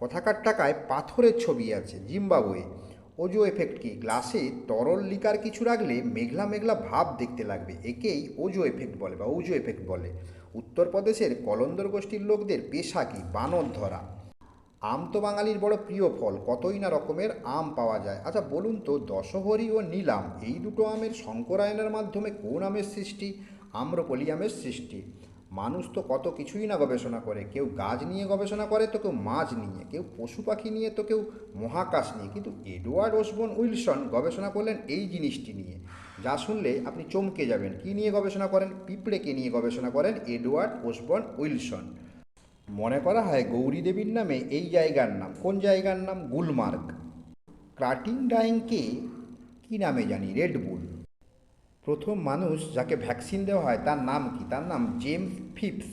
কথাকার টাকায় পাথরের ছবি আছে, জিম্বাবুয়ে। ওজো এফেক্ট কি? গ্লাসে তরল লিকার কিছু রাখলে মেঘলা মেঘলা ভাব দেখতে লাগবে। একেই ওজো এফেক্ট বলে বা ওজো এফেক্ট বলে। উত্তরপ্রদেশের কলন্দর গোষ্ঠীর লোকদের পেশা কি? বানর ধরা। আম তো বাঙালির বড় প্রিয় ফল, কতই না রকমের আম পাওয়া যায়। আচ্ছা বলুন তো, দশহরি ও নীলাম, এই দুটো আমের সংকরায়নের মাধ্যমে কোন আমের সৃষ্টি? আম্রপলি আমের সৃষ্টি। মানুষ তো কত কিছুই না গবেষণা করে। কেউ গাছ নিয়ে গবেষণা করে তো কেউ মাছ নিয়ে, কেউ পশু পাখি নিয়ে তো কেউ মহাকাশ নিয়ে। কিন্তু এডওয়ার্ড ওসবন উইলসন গবেষণা করলেন এই জিনিসটি নিয়ে। যা শুনলে আপনি চমকে যাবেন। কি নিয়ে গবেষণা করেন? পিঁপড়েকে নিয়ে গবেষণা করেন এডওয়ার্ড ওসবন উইলসন। মনে করা হয় গৌরী দেবীর নামে এই জায়গার নাম। কোন জায়গার নাম? গুলমার্গ। ক্রাটিং ডাইংকে কী নামে জানি? রেডবুল প্রথম মানুষ যাকে ভ্যাকসিন দেওয়া হয় তার নাম কি? তার নাম জেমস ফিপস।